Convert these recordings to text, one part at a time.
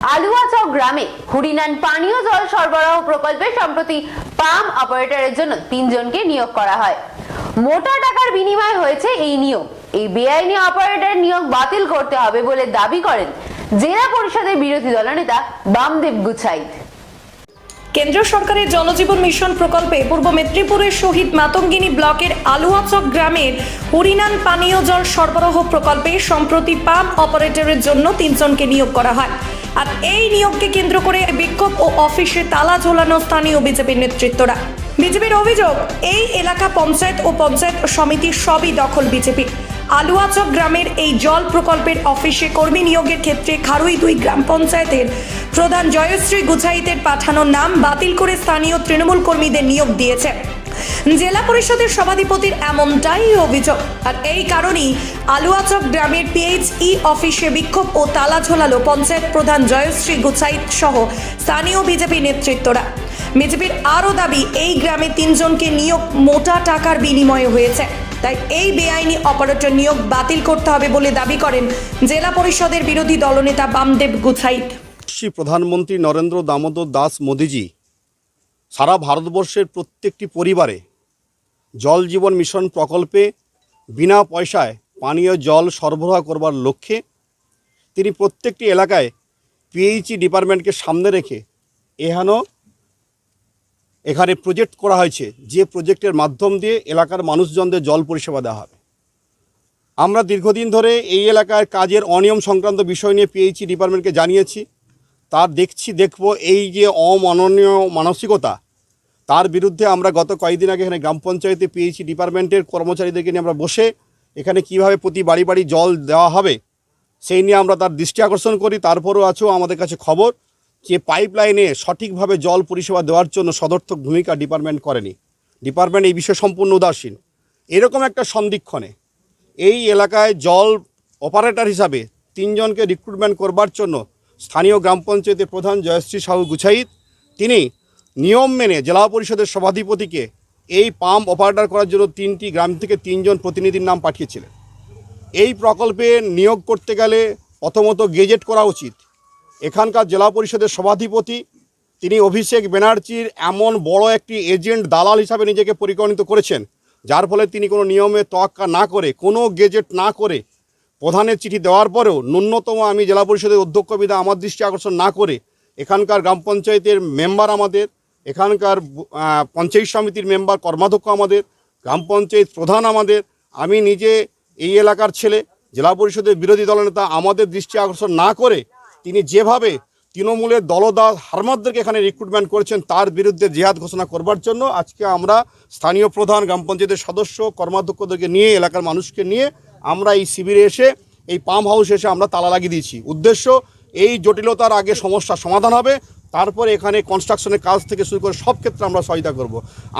আলুয়াচক গ্রামে হরিনান পানীয় জল সরবরাহ প্রকল্পে সম্প্রতি পাম অপারেটরের জন্য তিনজনকে নিয়োগ করা হয়। মোটা টাকার বিনিময় হয়েছে এই নিয়োগ। এই বেআইনি অপারেটর নিয়োগ বাতিল করতে হবে বলে দাবি করেন জেলা পরিষদের বিরোধী দলনেতা বামদেব গুছাইত কেন্দ্র সরকারের জলজীবন মিশন প্রকল্পে পূর্ব মেদিনীপুরের শহীদ মাতঙ্গিনী ব্লকের আলুয়াচক গ্রামের হরিনান পানীয় জল সরবরাহ প্রকল্পে সম্প্রতি পাম্প অপারেটরের জন্য তিনজনকে নিয়োগ করা হয়। আর এই নিয়োগকে কেন্দ্র করে বিক্ষোভ ও অফিসে তালা ঝোলানো স্থানীয় বিজেপির নেতৃত্বরা। বিজেপির অভিযোগ, এই এলাকা পঞ্চায়েত ও পঞ্চায়েত সমিতির সবই দখল বিজেপি। আলুয়াচক গ্রামের এই জল প্রকল্পের অফিসে কর্মী নিয়োগের ক্ষেত্রে খারুই দুই গ্রাম পঞ্চায়েতের প্রধান জয়শ্রী গুছাইতের পাঠানো নাম বাতিল করে স্থানীয় তৃণমূল কর্মীদের নিয়োগ দিয়েছে। জেলা পরিষদের সভাধিপতির এমনটাই অভিযোগ। আর এই কারণেই আলুয়াচক গ্রামের পিএইচই অফিসে বিক্ষোভ ও তালা ঝোলালো পঞ্চায়েত প্রধান জয়শ্রী গুছাইত সহ স্থানীয় বিজেপি নেতৃত্বরা। বিজেপির আরও দাবি, এই গ্রামে তিনজনকে নিয়োগ মোটা টাকার বিনিময়ে হয়েছে। তাই এই বেআইনি অপারেটর নিয়োগ বাতিল করতে হবে বলে দাবি করেন জেলা পরিষদের বিরোধী দলনেতা বামদেব গুছাইট প্রধানমন্ত্রী নরেন্দ্র দামোদর দাস মোদিজি সারা ভারতবর্ষের প্রত্যেকটি পরিবারে জল জীবন মিশন প্রকল্পে বিনা পয়সায় পানীয় জল সরবরাহ করবার লক্ষ্যে তিনি প্রত্যেকটি এলাকায় পিএইচই ডিপার্টমেন্টকে সামনে রেখে এহানো এখানে প্রজেক্ট করা হয়েছে, যে প্রজেক্টের মাধ্যম দিয়ে এলাকার মানুষজনদের জল পরিষেবা দেওয়া হবে। আমরা দীর্ঘদিন ধরে এই এলাকার কাজের অনিয়ম সংক্রান্ত বিষয় নিয়ে পিএইচই ডিপার্টমেন্টকে জানিয়েছি। তার দেখছি, দেখব এই যে অমাননীয় মানসিকতা, তার বিরুদ্ধে আমরা গত কয়েকদিন আগে এখানে গ্রাম পঞ্চায়েতে পিএইচই ডিপার্টমেন্টের কর্মচারীদেরকে নিয়ে আমরা বসে এখানে কীভাবে প্রতি বাড়ি বাড়ি জল দেওয়া হবে, সেই নিয়ে আমরা তার দৃষ্টি আকর্ষণ করি। তারপরও আছেও আমাদের কাছে খবর যে পাইপ লাইনে সঠিকভাবে জল পরিষেবা দেওয়ার জন্য সদর্থক ভূমিকা ডিপার্টমেন্ট করেনি। ডিপার্টমেন্ট এই বিষয়ে সম্পূর্ণ উদাসীন। এরকম একটা সন্দিক্ষণে এই এলাকায় জল অপারেটর হিসাবে তিনজনকে রিক্রুটমেন্ট করবার জন্য স্থানীয় গ্রাম পঞ্চায়েতের প্রধান জয়শ্রী সাহু গুছাইত। তিনি নিয়ম মেনে জেলা পরিষদের সভাধিপতিকে এই পাম্প অপারেটর করার জন্য তিনটি গ্রাম থেকে তিনজন প্রতিনিধির নাম পাঠিয়েছিলেন। এই প্রকল্পে নিয়োগ করতে গেলে প্রথমত গেজেট করা উচিত। এখানকার জেলা পরিষদের সভাধিপতি, তিনি অভিষেক ব্যানার্জির এমন বড় একটি এজেন্ট দালাল হিসাবে নিজেকে পরিগণিত করেছেন, যার ফলে তিনি কোনো নিয়মে তোয়াক্কা না করে, কোনো গেজেট না করে প্রধানের চিঠি দেওয়ার পরেও ন্যূনতম আমি জেলা পরিষদের অধ্যক্ষ বিধা আমার দৃষ্টি আকর্ষণ না করে এখানকার গ্রাম পঞ্চায়েতের মেম্বার আমাদের, এখানকার পঞ্চায়েত সমিতির মেম্বার কর্মাধ্যক্ষ আমাদের, গ্রাম পঞ্চায়েত প্রধান আমাদের, আমি নিজে এই এলাকার ছেলে, জেলা পরিষদের বিরোধী দলনেতা আমাদের দৃষ্টি আকর্ষণ না করে তিনি যেভাবে তৃণমূলের দলদাস হারমাদদেরকে এখানে রিক্রুটমেন্ট করেছেন তার বিরুদ্ধে জেহাদ ঘোষণা করবার জন্য আজকে আমরা স্থানীয় প্রধান, গ্রাম পঞ্চায়েতের সদস্য, কর্মাধ্যক্ষদেরকে নিয়ে, এলাকার মানুষকে নিয়ে আমরা এই শিবিরে এসে, এই পাম্প হাউস এসে আমরা তালা লাগিয়ে দিয়েছি উদ্দেশ্য, এই জটিলতার আগে সমস্যার সমাধান হবে, তারপরে এখানে কনস্ট্রাকশনের কাজ থেকে শুরু করে সব ক্ষেত্রে আমরা সহায়তা করব।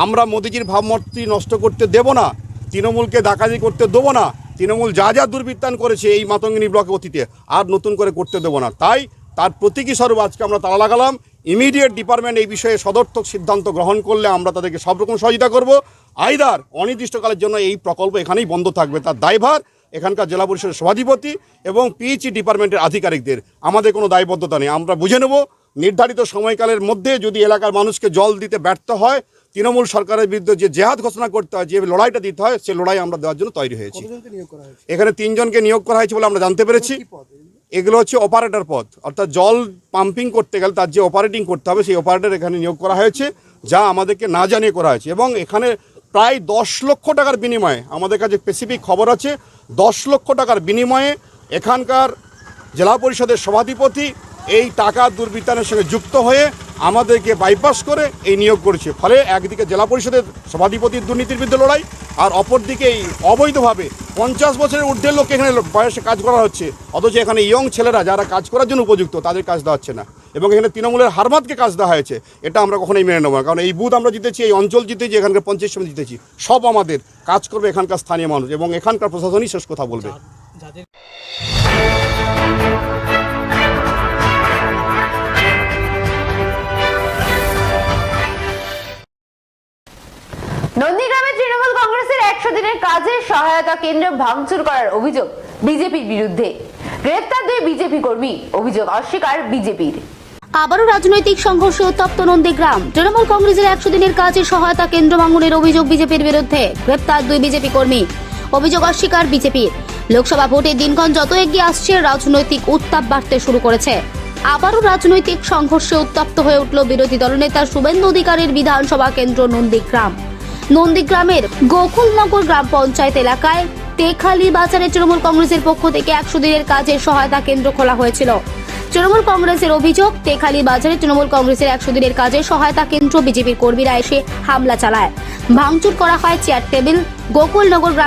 আমরা মোদিজির ভাবমূর্তি নষ্ট করতে দেব না, তৃণমূলকে ডাকাতি করতে দেবো না, তৃণমূল যা যা দুর্বৃত্তান করেছে এই মাতঙ্গিনী ব্লকে অতীতে, আর নতুন করে করতে দেবো না তাই, তার প্রতীকী স্বরূপ আজকে আমরা তালা লাগালাম ইমিডিয়েট ডিপার্টমেন্ট এই বিষয়ে সদর্থক সিদ্ধান্ত গ্রহণ করলে আমরা তাদেরকে সব রকম সহযোগিতা করব। আইদার অনির্দিষ্টকালের জন্য এই প্রকল্প এখানেই বন্ধ থাকবে। তার দায়ভার এখানকার জেলা পরিষদের সভাধিপতি এবং পিএইচই ডিপার্টমেন্টের আধিকারিকদের। আমাদের কোনো দায়বদ্ধতা নেই। আমরা বুঝে নেব নির্ধারিত সময়কালের মধ্যে যদি এলাকার মানুষকে জল দিতে ব্যর্থ হয় তৃণমূল সরকারের বিরুদ্ধে যে জেহাদ ঘোষণা করতে হয় যে লড়াইটা দিতে হয় সে লড়াই আমরা দেওয়ার জন্য তৈরি হয়েছি। এখানে তিনজনকে নিয়োগ করা হয়েছে বলে আমরা জানতে পেরেছি। এগুলো হচ্ছে অপারেটর পদ। অর্থাৎ জল পাম্পিং করতে গেলে তার যে অপারেটিং করতে হবে, সেই অপারেটর এখানে নিয়োগ করা হয়েছে, যা আমাদেরকে না জানিয়ে করা হয়েছে। এবং এখানে প্রায় দশ লক্ষ টাকার বিনিময়ে আমাদের কাছে স্পেসিফিক খবর আছে, দশ লক্ষ টাকার বিনিময়ে এখানকার জেলা পরিষদের সভাধিপতি এই টাকা দুর্বৃত্তানের সঙ্গে যুক্ত হয়ে আমাদেরকে বাইপাস করে এই নিয়োগ করেছে। ফলে একদিকে জেলা পরিষদের সভাধিপতির দুর্নীতির বিরুদ্ধে লড়াই আর অপরদিকে এই অবৈধভাবে পঞ্চাশ বছরের ঊর্ধ্বের লোক এখানে বয়সে কাজ করা হচ্ছে। অথচ এখানে ইয়ং ছেলেরা যারা কাজ করার জন্য উপযুক্ত, তাদের কাজ দেওয়া হচ্ছে না। এবং এখানে তৃণমূলের হারমাতকে কাজ দেওয়া হয়েছে, এটা আমরা কখনোই মেনে নেব না। কারণ এই বুথ আমরা জিতেছি, এই অঞ্চল জিতেছি, এখানকার পঞ্চায়েত সমিতি জিতেছি। সব আমাদের কাজ করবে এখানকার স্থানীয় মানুষ এবং এখানকার প্রশাসনই শেষ কথা বলবে। কাজের সহায়তা কেন্দ্র ভাঙচুর করার অভিযোগ বিজেপির বিরুদ্ধে। গ্রেপ্তার দুই বিজেপি কর্মী, অভিযোগ অস্বীকার বিজেপির। আবারও রাজনৈতিক সংঘর্ষে উত্তপ্ত নন্দীগ্রাম। তৃণমূল কংগ্রেসের একশো দিনের কাজে সহায়তা কেন্দ্র ভাঙনের অভিযোগ বিজেপির বিরুদ্ধে। গ্রেপ্তার দুই বিজেপি কর্মী, অভিযোগ অস্বীকার বিজেপির। লোকসভা ভোটের দিনক্ষণ যত এগিয়ে আসছে, রাজনৈতিক উত্তাপ বাড়তে শুরু করেছে। আবারও রাজনৈতিক সংঘর্ষে উত্তপ্ত হয়ে উঠল বিরোধী দলনেতা শুভেন্দু অধিকারীর বিধানসভা কেন্দ্র নন্দীগ্রাম। নন্দীগ্রামের গোকুলনগর গ্রাম পঞ্চায়েত এলাকায় তেখালি বাজারে তৃণমূল কংগ্রেসের পক্ষ থেকে একশো দিনের কাজের সহায়তা কেন্দ্র খোলা হয়েছিল। তৃণমূল কংগ্রেসের অভিযোগ, তেখালি বাজারে তৃণমূল কংগ্রেসের একশো দিনের কাজে সহায়তা কেন্দ্র বিজেপির কর্মীরা এসে হামলা চালায়। ভাঙচুর করা হয় চেয়ার, টেবিল, গোকুলনগর গ্রাম